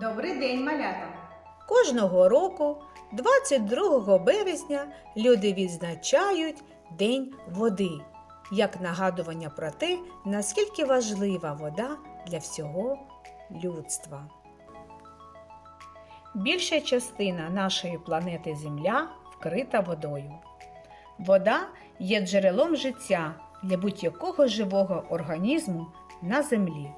Добрий день, малята! Кожного року, 22 березня, люди відзначають День води як нагадування про те, наскільки важлива вода для всього людства. Більша частина нашої планети Земля вкрита водою. Вода є джерелом життя для будь-якого живого організму на землі.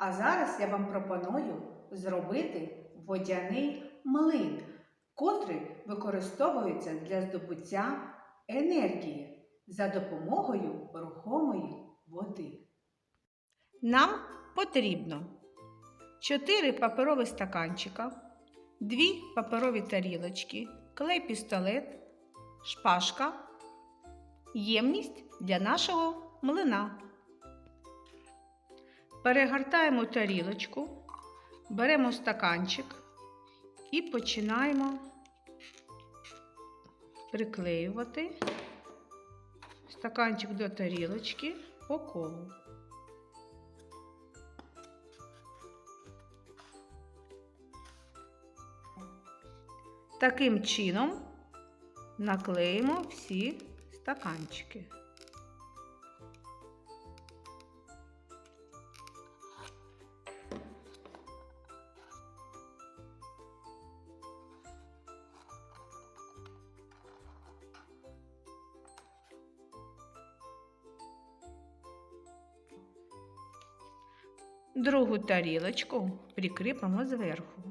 А зараз я вам пропоную зробити водяний млин, котрий використовується для здобуття енергії за допомогою рухомої води. Нам потрібно 4 паперові стаканчика, 2 паперові тарілочки, клей-пістолет, шпажка, ємність для нашого млина. Перегортаємо тарілочку, беремо стаканчик і починаємо приклеювати стаканчик до тарілочки по колу. Таким чином наклеїмо всі стаканчики. Другу тарілочку прикріпимо зверху.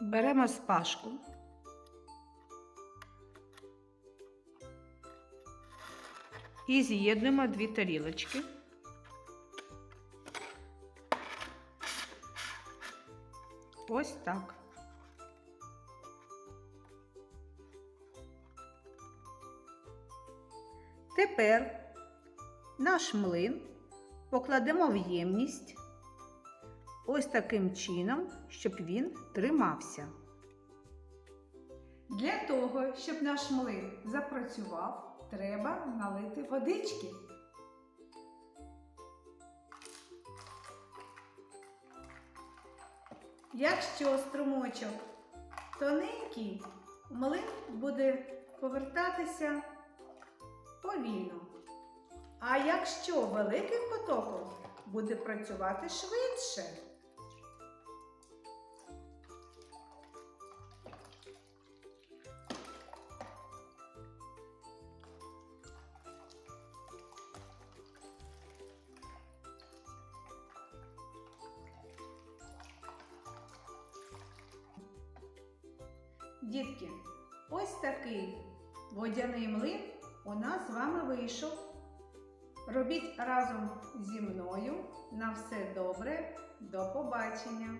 Беремо спашку. І з'єднуємо дві тарілочки. Ось так. Тепер наш млин покладемо в ємність ось таким чином, щоб він тримався. Для того, щоб наш млин запрацював, треба налити водички. Якщо струмочок тоненький, млин буде повертатися повільно. А якщо великим потоком, буде працювати швидше. Дітки, ось такий водяний млин у нас з вами вийшов. Робіть разом зі мною. На все добре. До побачення!